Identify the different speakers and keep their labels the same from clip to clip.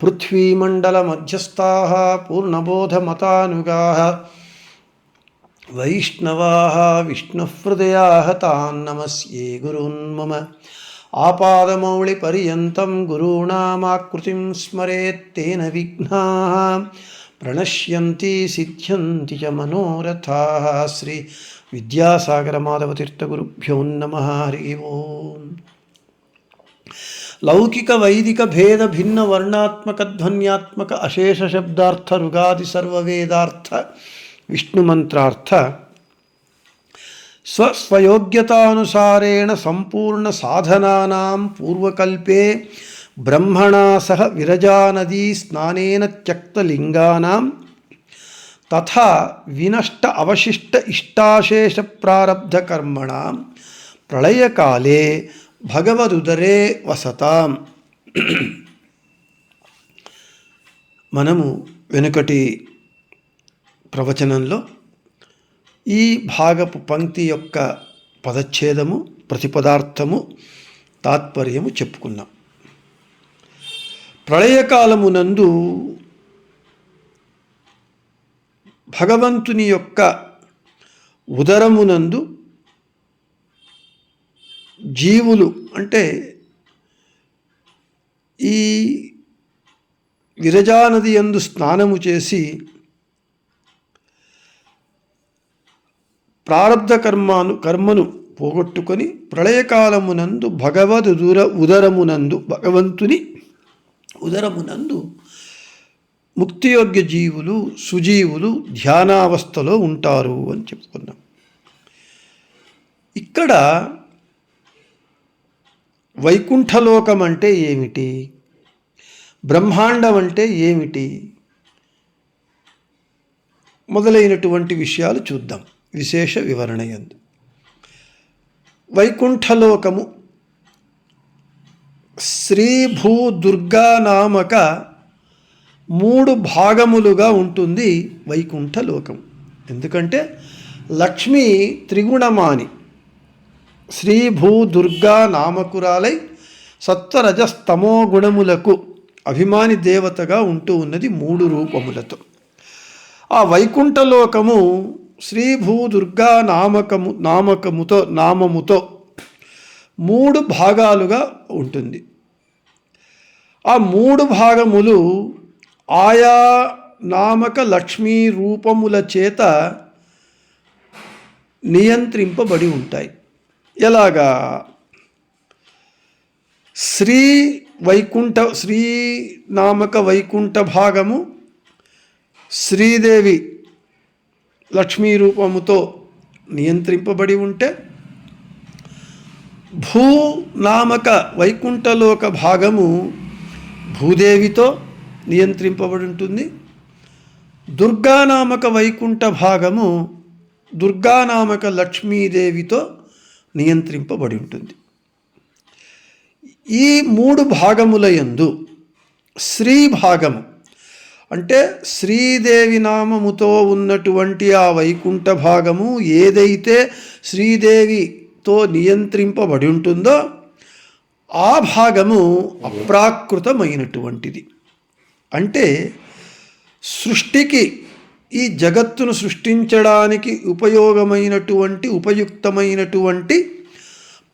Speaker 1: పృథ్వీమండలమధ్యస్థా పూర్ణబోధమతానుగా వైష్ణవా విష్ణుహృదయా తాన్నమస్యే గురున్మమ ఆపాదమౌళిపర్యంతం గురూణామాకృతిం స్మరేత్తేన విఘ్నా ప్రణశ్యంతి సిద్ధ్యంతి చ మనోరథా శ్రీ విద్యాసాగర మాధవతీర్థగురుభ్యో నమ హరి ఓం लौकिक वैदिक भेद भिन्न वर्णात्मक ध्वनियात्मक अशेष शब्दार्थ रुगादि सर्ववेदार्थ विष्णु मंत्रार्थ स्वस्वयोग्यतानुसारेण संपूर्ण साधनानां पूर्वकल्पे ब्रह्मणा सह विरजा नदी स्नानेन त्यक्तलिङ्गानां तथा विनष्ट अवशिष्ट इष्टाशेष प्रारब्ध कर्मणां प्रलय काले భగవదుదరే వసతాం. మనము వెనుకటి ప్రవచనంలో ఈ భాగపు పంక్తి యొక్క పదచ్ఛేదము ప్రతిపదార్థము తాత్పర్యము చెప్పుకున్నాం. ప్రళయకాలమునందు భగవంతుని యొక్క ఉదరమునందు జీవులు అంటే ఈ విరజానది ఎందు స్నానము చేసి ప్రారంధ కర్మాను కర్మను పోగొట్టుకొని ప్రళయకాలమునందు భగవద్ దూర ఉదరమునందు భగవంతుని ఉదరమునందు ముక్తియోగ్య జీవులు సుజీవులు ధ్యానావస్థలో ఉంటారు అని చెప్పుకున్నాం. ఇక్కడ వైకుంఠలోకం అంటే ఏమిటి? బ్రహ్మాండం అంటే ఏమిటి? మొదలైనటువంటి విషయాలు చూద్దాం. విశేష వివరణ ఎందు వైకుంఠలోకము శ్రీభూ దుర్గా నామక మూడు భాగములుగా ఉంటుంది వైకుంఠలోకం. ఎందుకంటే లక్ష్మి త్రిగుణమాని శ్రీ భూ దుర్గా నామకురాలై సత్వరజస్తమో గుణములకు అభిమాని దేవతగా ఉంటూ ఉన్నది మూడు రూపములతో. ఆ వైకుంఠలోకము శ్రీ భూ దుర్గా నామకము నామకముతో నామముతో మూడు భాగాలుగా ఉంటుంది. ఆ మూడు భాగములు ఆయా నామక లక్ష్మీ రూపముల చేత నియంత్రింపబడి ఉంటాయి. ఎలాగా? శ్రీ వైకుంఠ శ్రీ నామక వైకుంఠ భాగము శ్రీదేవి లక్ష్మీ రూపముతో నియంత్రింపబడి ఉంటే భూ నామక వైకుంఠలోక భాగము భూదేవితో నియంత్రింపబడి ఉంటుంది. దుర్గానామక వైకుంఠ భాగము దుర్గానామక లక్ష్మీదేవితో నియంత్రింపబడి ఉంటుంది. ఈ మూడు భాగముల యందు శ్రీ భాగము అంటే శ్రీదేవి నామముతో ఉన్నటువంటి ఆ వైకుంఠ భాగము ఏదైతే శ్రీదేవితో నియంత్రింపబడి ఉంటుందో ఆ భాగము అప్రాకృతమైనటువంటిది. అంటే సృష్టికి ఈ జగత్తును సృష్టించడానికి ఉపయోగమైనటువంటి ఉపయుక్తమైనటువంటి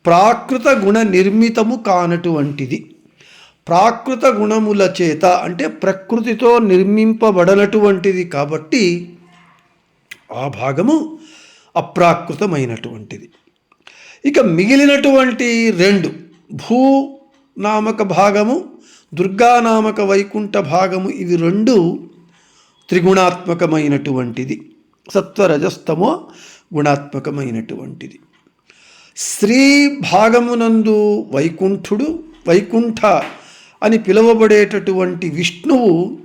Speaker 1: ప్రాకృత గుణ నిర్మితము కానటువంటిది. ప్రాకృత గుణముల చేత అంటే ప్రకృతితో నిర్మింపబడనటువంటిది కాబట్టి ఆ భాగము అప్రాకృతమైనటువంటిది. ఇక మిగిలినటువంటి రెండు భూ నామక భాగము దుర్గానామక వైకుంఠ భాగము ఇవి రెండు త్రిగుణాత్మకమైనటువంటిది. సత్వరజస్తమో గుణాత్మకమైనటువంటిది. స్త్రీ భాగమునందు వైకుంఠుడు వైకుంఠ అని పిలువబడేటటువంటి విష్ణువు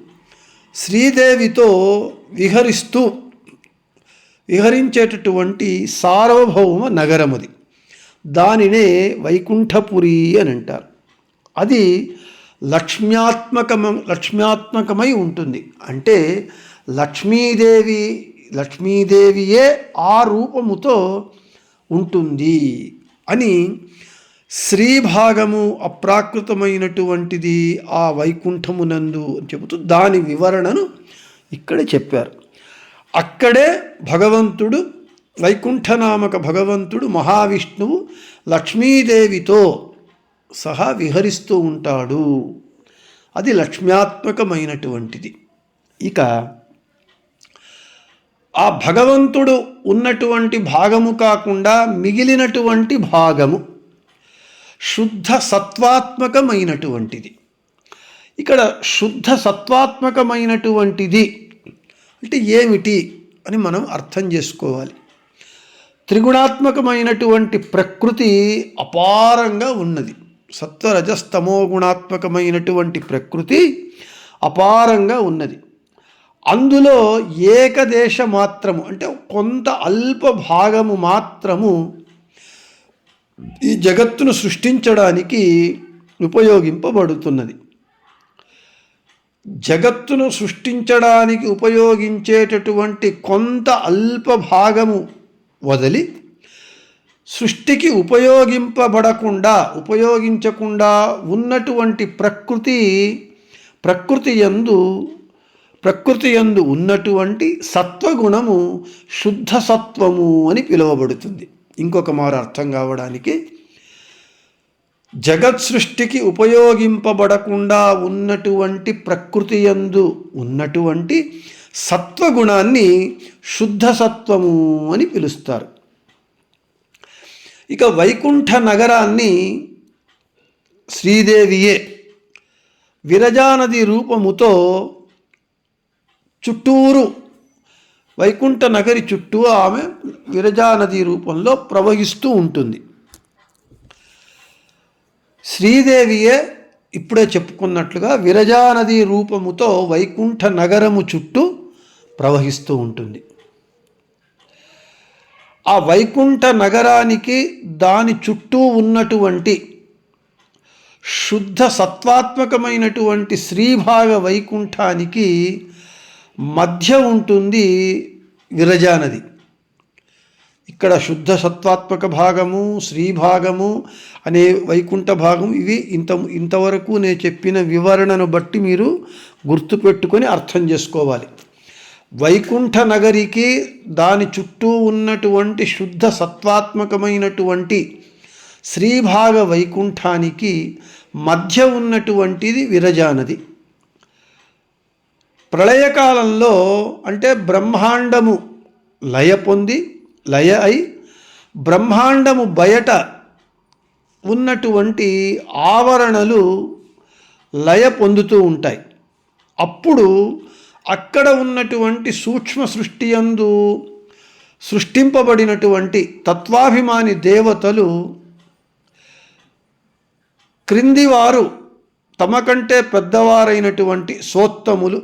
Speaker 1: శ్రీదేవితో విహరిస్తూ విహరించేటటువంటి సార్వభౌమ నగరమది. దానినే వైకుంఠపురి అని అంటారు. అది లక్ష్మ్యాత్మకమ లక్ష్మ్యాత్మకమై ఉంటుంది. అంటే లక్ష్మీదేవి లక్ష్మీదేవియే ఆ రూపముతో ఉంటుంది అని శ్రీభాగము అప్రాకృతమైనటువంటిది ఆ వైకుంఠమునందు అని చెబుతూ దాని వివరణను ఇక్కడ చెప్పారు. అక్కడే భగవంతుడు వైకుంఠనామక భగవంతుడు మహావిష్ణువు లక్ష్మీదేవితో సహా విహరిస్తూ ఉంటాడు. అది లక్ష్మ్యాత్మకమైనటువంటిది. ఇక ఆ భగవంతుడు ఉన్నటువంటి భాగము కాకుండా మిగిలినటువంటి భాగము శుద్ధ సత్వాత్మకమైనటువంటిది. ఇక్కడ శుద్ధ సత్వాత్మకమైనటువంటిది అంటే ఏమిటి అని మనం అర్థం చేసుకోవాలి. త్రిగుణాత్మకమైనటువంటి ప్రకృతి అపారంగా ఉన్నది. సత్వరజస్తమో గుణాత్మకమైనటువంటి ప్రకృతి అపారంగా ఉన్నది. అందులో ఏకదేశ మాత్రము అంటే కొంత అల్ప భాగము మాత్రము ఈ జగత్తును సృష్టించడానికి ఉపయోగింపబడుతున్నది. జగత్తును సృష్టించడానికి ఉపయోగించేటటువంటి కొంత అల్ప భాగము వదిలి సృష్టికి ఉపయోగింపబడకుండా ఉపయోగించకుండా ఉన్నటువంటి ప్రకృతి ప్రకృతి యందు ప్రకృతి యందు ఉన్నటువంటి సత్వగుణము శుద్ధ సత్వము అని పిలువబడుతుంది. ఇంకొక మారు అర్థం కావడానికి జగత్ సృష్టికి ఉపయోగింపబడకుండా ఉన్నటువంటి ప్రకృతి యందు ఉన్నటువంటి సత్వగుణాన్ని శుద్ధ సత్వము అని పిలుస్తారు. ఇక వైకుంఠ నగరాన్ని శ్రీదేవియే విరజానది రూపముతో చుట్టూరు వైకుంఠ నగరి చుట్టూ ఆమె విరజానది రూపంలో ప్రవహిస్తూ ఉంటుంది. శ్రీదేవియే ఇప్పుడే చెప్పుకున్నట్లుగా విరజానది రూపముతో వైకుంఠ నగరము చుట్టూ ప్రవహిస్తూ ఉంటుంది. ఆ వైకుంఠ నగరానికి దాని చుట్టూ ఉన్నటువంటి శుద్ధ సత్వాత్మకమైనటువంటి శ్రీభాగ వైకుంఠానికి మధ్య ఉంటుంది విరజానది ఇక్కడ శుద్ధ సత్వాత్మక భాగము శ్రీభాగము అనే వైకుంఠ భాగం ఇవి. ఇంత ఇంతవరకు నేను చెప్పిన వివరణను బట్టి మీరు గుర్తుపెట్టుకొని అర్థం చేసుకోవాలి. వైకుంఠ నగరికి దాని చుట్టూ ఉన్నటువంటి శుద్ధ సత్వాత్మకమైనటువంటి శ్రీభాగ వైకుంఠానికి మధ్య ఉన్నటువంటిది విరజానది. ప్రళయకాలంలో అంటే బ్రహ్మాండము లయ పొంది లయ అయి బ్రహ్మాండము బయట ఉన్నటువంటి ఆవరణలు లయ పొందుతూ ఉంటాయి. అప్పుడు అక్కడ ఉన్నటువంటి సూక్ష్మ సృష్టి యందు సృష్టింపబడినటువంటి తత్వాభిమాని దేవతలు క్రిందివారు తమ కంటే పెద్దవారైనటువంటి సోత్తములు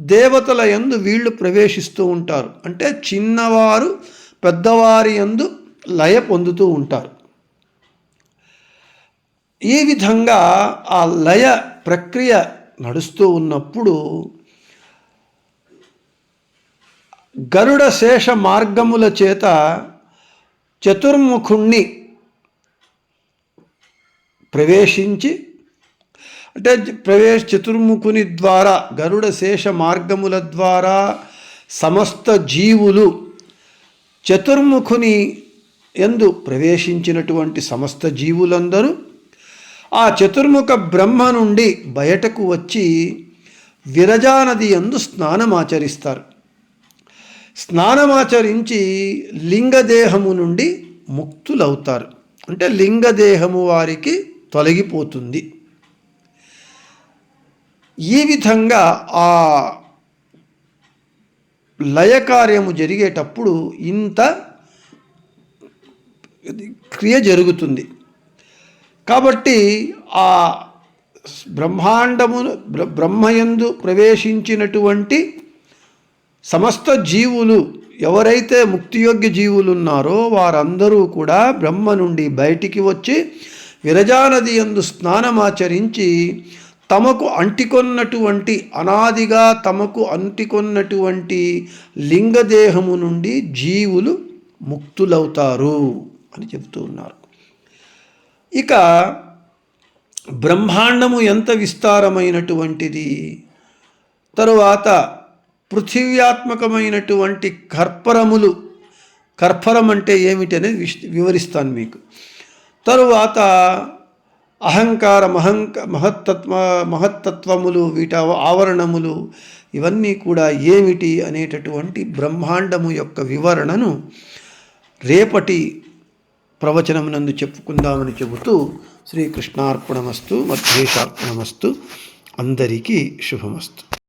Speaker 1: దేవతల యందు వీళ్ళు ప్రవేశిస్తూ ఉంటారు. అంటే చిన్నవారు పెద్దవారి ఎందు లయ పొందుతూ ఉంటారు. ఈ విధంగా ఆ లయ ప్రక్రియ నడుస్తూ ఉన్నప్పుడు గరుడ శేష మార్గముల చేత చతుర్ముఖుణ్ణి ప్రవేశించి అంటే ప్రవేశ చతుర్ముఖుని ద్వారా గరుడ శేష మార్గముల ద్వారా సమస్త జీవులు చతుర్ముఖుని ఎందు ప్రవేశించినటువంటి సమస్త జీవులందరూ ఆ చతుర్ముఖ బ్రహ్మ నుండి బయటకు వచ్చి విరజానది యందు స్నానమాచరిస్తారు. స్నానమాచరించి లింగదేహము నుండి ముక్తులవుతారు. అంటే లింగదేహము వారికి తొలగిపోతుంది. ఈ విధంగా ఆ లయకార్యము జరిగేటప్పుడు ఇంత క్రియ జరుగుతుంది. కాబట్టి ఆ బ్రహ్మాండమును బ్రహ్మయందు ప్రవేశించినటువంటి సమస్త జీవులు ఎవరైతే ముక్తియోగ్య జీవులు ఉన్నారో వారందరూ కూడా బ్రహ్మ నుండి బయటికి వచ్చి విరజానది యందు స్నానమాచరించి తమకు అంటికొన్నటువంటి అనాదిగా తమకు అంటికొన్నటువంటి లింగదేహము నుండి జీవులు ముక్తులవుతారు అని చెబుతూ ఉన్నారు. ఇక బ్రహ్మాండము ఎంత విస్తారమైనటువంటిది? తరువాత పృథివ్యాత్మకమైనటువంటి కర్పరములు కర్పరం అంటే ఏమిటి అనేది విష్- వివరిస్తాను మీకు. తరువాత అహంకార మహంక మహత్తత్వ మహత్తత్వములు వీటి ఆవరణములు ఇవన్నీ కూడా ఏమిటి అనేటటువంటి బ్రహ్మాండము యొక్క వివరణను రేపటి ప్రవచనమునందు చెప్పుకుందామని చెబుతూ శ్రీకృష్ణార్పణమస్తు మధ్యేషార్పణమస్తు అందరికీ శుభమస్తు.